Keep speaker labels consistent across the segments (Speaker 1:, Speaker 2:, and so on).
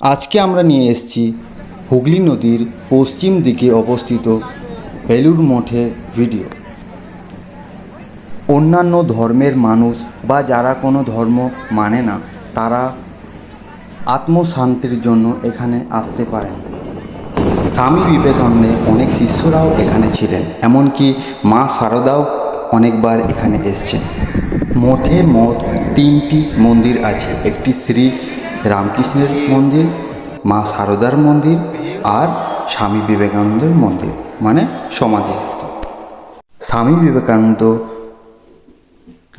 Speaker 1: আজকে আমরা নিয়ে এসেছি হুগলি নদীর পশ্চিম দিকে অবস্থিত বেলুর মঠের ভিডিও। অন্যান্য ধর্মের মানুষ বা যারা কোনো ধর্ম মানে না, তারা আত্মশান্তির জন্য এখানে আসতে পারেন। স্বামী বিবেকানন্দের অনেক শিষ্যরাও এখানে ছিলেন, এমনকি মা শারদাও অনেকবার এখানে এসছেন। মঠে মোট তিনটি মন্দির আছে, একটি শ্রী রামকৃষ্ণের মন্দির, মা সারদার মন্দির আর স্বামী বিবেকানন্দের মন্দির মানে সমাধিস্থ। স্বামী বিবেকানন্দ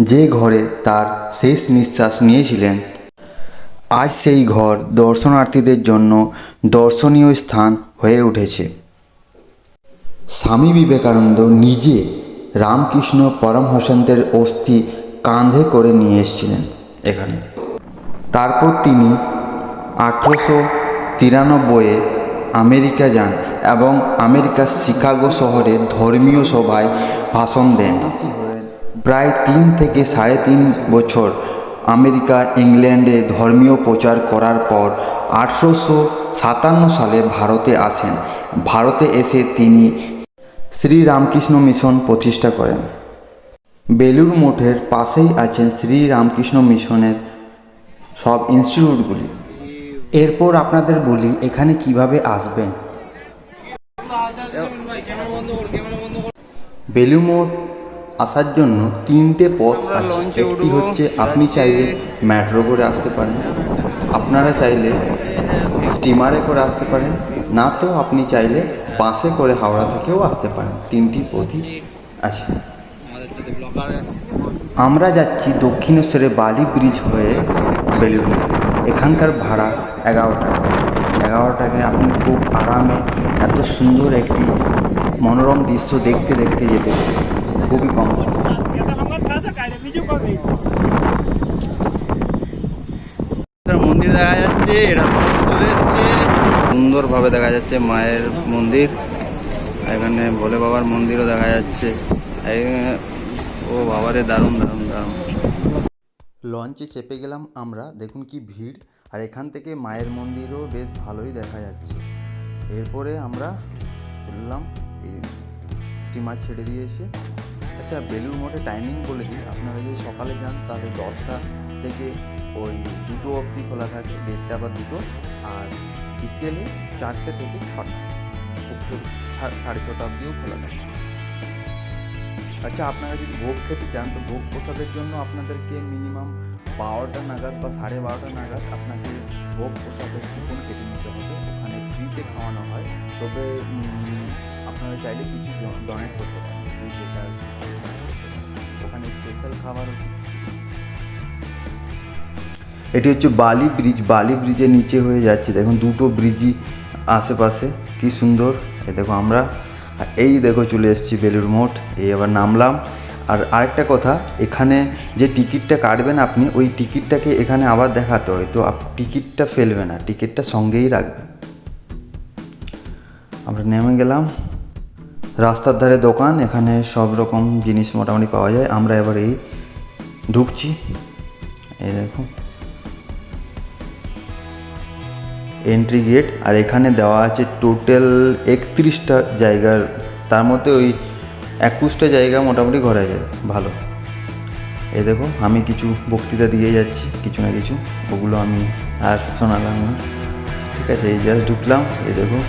Speaker 1: যে ঘরে তার শেষ নিঃশ্বাস নিয়েছিলেন, আজ সেই ঘর দর্শনার্থীদের জন্য দর্শনীয় স্থান হয়ে উঠেছে। স্বামী বিবেকানন্দ নিজে রামকৃষ্ণ পরমহংসদের অস্থি কাঁধে করে নিয়ে এসেছিলেন এখানে। তারপর তিনি আঠেরোশো তিরানব্বইয়ে আমেরিকা যান এবং আমেরিকার শিকাগো শহরে ধর্মীয় সভায় ভাষণ দেন। প্রায় তিন থেকে সাড়ে তিন বছর আমেরিকা ইংল্যান্ডে ধর্মীয় প্রচার করার পর আঠেরোশো সাতান্ন সালে ভারতে আসেন। ভারতে এসে তিনি শ্রী রামকৃষ্ণ মিশন প্রতিষ্ঠা করেন। বেলুর মঠের পাশেই আছেন শ্রী রামকৃষ্ণ মিশনের সব ইনস্টিটিউটগুলি এরপর আপনাদের বলি, এখানে কীভাবে আসবেন? বেলুর মঠ আসার জন্য তিনটে পথ আছে। একটি হচ্ছে আপনি চাইলে মেট্রো করে আসতে পারেন। আপনারা চাইলে স্টিমারে করে আসতে পারেন। না তো আপনি চাইলে বাসে করে হাওড়া থেকেও আসতে পারেন। তিনটি পথই আছে।
Speaker 2: আমাদের সাথে ব্লকার যাচ্ছে
Speaker 1: আমরা যাচ্ছি দক্ষিণেশ্বরে বালি ব্রিজ হয়ে মঠ। এখানকার ভাড়া এগারো টাকা এগারো টাকায় আপনি খুব আরামে এত সুন্দর একটি মনোরম দৃশ্য দেখতে দেখতে যেতে পারেন। খুবই কম
Speaker 2: মন্দির দেখা যাচ্ছে, এটা চলে এসছে। সুন্দরভাবে দেখা যাচ্ছে মায়ের মন্দির। এখানে ভোলে বাবার মন্দিরও দেখা যাচ্ছে। ও বাবারে, দারুণ দারুণ দারুণ।
Speaker 1: লঞ্চে চেপে গেলাম আমরা, দেখুন কি ভিড়। আর এখান থেকে মায়ের মন্দিরও বেশ ভালোই দেখা যাচ্ছে। এরপরে আমরা চললাম, এই স্টিমার ছেড়ে দিয়েছে আচ্ছা বেলুর মঠে টাইমিং বলে দিই। আপনারা যদি সকালে যান, তাহলে দশটা থেকে ওই দুটো অবধি খোলা থাকে, দেড়টা বা দুটো। আর বিকেলে চারটে থেকে ছটা। সাড়ে ছটা অবধিও খোলা থাকে। আচ্ছা আপনারা যদি ভোগ খেতে চান, তো ভোগ প্রসাদের জন্য আপনাদেরকে মিনিমাম বারোটা নাগাদ বা সাড়ে বারোটা নাগাদ আপনাকে ভোগ প্রসাদের কুপন কেটে নিতে হবে। ওখানে ফ্রিতে খাওয়ানো হয়। তবে আপনারা চাইলে কিছু ডোনেট করতে পারেন। যে যেটা। ওখানে স্পেশাল খাবার হচ্ছে এটি হচ্ছে বালি ব্রিজ বালি ব্রিজের নিচে হয়ে যাচ্ছে। দেখুন, দুটো ব্রিজই আশেপাশে। কি সুন্দর। এ দেখো, আমরা আর এই দেখো চলে এসেছি বেলুর মঠ, এই আবার নামলাম। আর আরেকটা কথা, এখানে যে টিকিটটা কাটবেন আপনি, ওই টিকিটটাকে এখানে আবার দেখাতে হয়। তো টিকিটটা ফেলবে না, টিকিটটা সঙ্গেই রাখবে আমরা নেমে গেলাম। রাস্তার ধারে দোকান, এখানে সব রকম জিনিস মোটামুটি পাওয়া যায়। আমরা এবার এই ঢুকছি। এই দেখো। এন্ট্রি গেট আর এখানে দেওয়া আছে টোটাল একত্রিশটা জায়গার তার মধ্যে ওই একুশটা জায়গা মোটামুটি ঘোরা যায় ভালো। এই দেখো আমি কিছু বক্তৃতা দিয়ে যাচ্ছি কিছু না কিছু। ওগুলো আমি আর শোনালাম না। ঠিক আছে এই জাস্ট ঢুকলাম। এই দেখো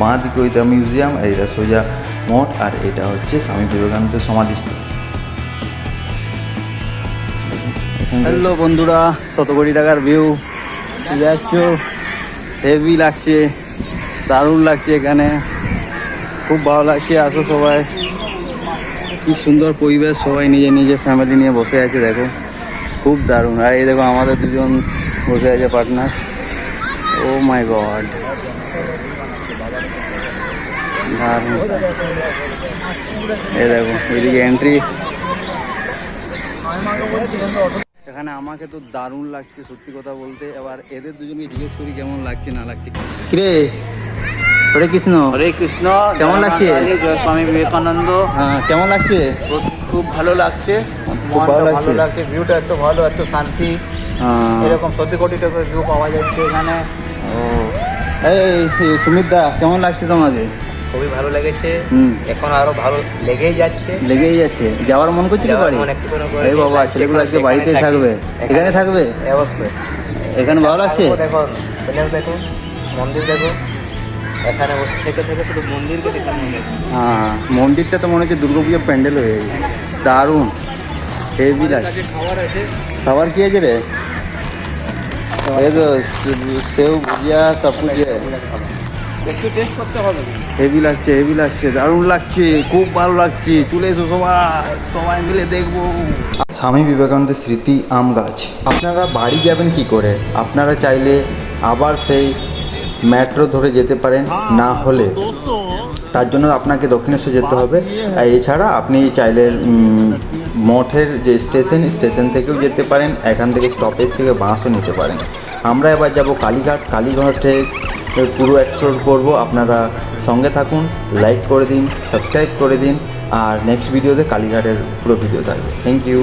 Speaker 1: বাঁ দিকে ওইটা মিউজিয়াম আর এটা সোজা মঠ আর এটা হচ্ছে স্বামী বিবেকানন্দের সমাধিস্থল।
Speaker 2: হ্যালো বন্ধুরা শত কোটি টাকার ভিউ যাচ্ছ হেভি লাগছে, দারুণ লাগছে এখানে। খুব ভালো লাগছে, আসো সবাই। কি সুন্দর পরিবেশ, সবাই নিজে নিজে ফ্যামিলি নিয়ে বসে আছে, দেখো। খুব দারুণ। আর এই দেখো, আমাদের দুজন বসে আছে পার্টনার ও মাই গড দারুণ। এই দেখো, এদিকে এন্ট্রি এখানে আমাকে তো দারুণ লাগছে সত্যি কথা বলতে। এবার এদের দুজনকে জিজ্ঞেস করি কেমন লাগছে না লাগছে। কিরে? হরে কৃষ্ণ।
Speaker 3: হরে কৃষ্ণ।
Speaker 2: কেমন লাগছে?
Speaker 3: স্বামী বিবেকানন্দ।
Speaker 2: হ্যাঁ কেমন লাগছে?
Speaker 3: খুব ভালো লাগছে।
Speaker 2: খুব ভালো লাগছে?
Speaker 3: ভিউটা এত ভালো এত শান্তি।
Speaker 2: হ্যাঁ,
Speaker 3: এরকম সত্যি কোটি টাকার ভিউ পাওয়া যাচ্ছে এখানে।
Speaker 2: ও। এই সুমিত দা কেমন লাগছে তোমাকে
Speaker 4: খুবই ভালো লেগেছে। এখন আরও ভালো লেগেই যাচ্ছে।
Speaker 2: লেগেই যাচ্ছে। যাওয়ার মন করছে কি বাড়ি? এই বাবা ছেলেগুলো আজকে বাড়িতেই থাকবে। এখানে থাকবে?
Speaker 4: অবশ্যই।
Speaker 2: এখানে ভালো লাগছে
Speaker 4: দেখো দেখো মন্দির দেখো। এখানে বসে থেকে থেকে শুধু মন্দিরকে দেখার মনে
Speaker 2: হ্যাঁ মন্দিরটা তো মনে হচ্ছে দুর্গাপুজোর প্যান্ডেল হয়ে গেছে। দারুণ। হেভি লাগছে। খাবার কি আছে রে? এই তো সেও ভুজিয়া সব কিছু হেভি লাগছে হেভি লাগছে, দারুণ লাগছে, খুব ভালো লাগছে। চলে এসো সবাই সবাই মিলে দেখব।
Speaker 1: স্বামী বিবেকানন্দের স্মৃতি আম গাছ। আপনারা বাড়ি যাবেন কি করে? আপনারা চাইলে আবার সেই মেট্রো ধরে যেতে পারেন, না হলে। তার জন্য আপনাকে দক্ষিণেশ্বর যেতে হবে। আর এছাড়া আপনি চাইলে মঠের যে স্টেশন স্টেশন থেকেও যেতে পারেন। এখান থেকে স্টপেজ থেকে বাসও নিতে পারেন। আমরা এবার যাব কালীঘাট, কালীঘাটে পুরো এক্সপ্লোর করব। আপনারা সঙ্গে থাকুন লাইক করে দিন সাবস্ক্রাইব করে দিন, আর নেক্সট ভিডিওতে কালীঘাটের পুরো ভিডিও থাকবে। Thank you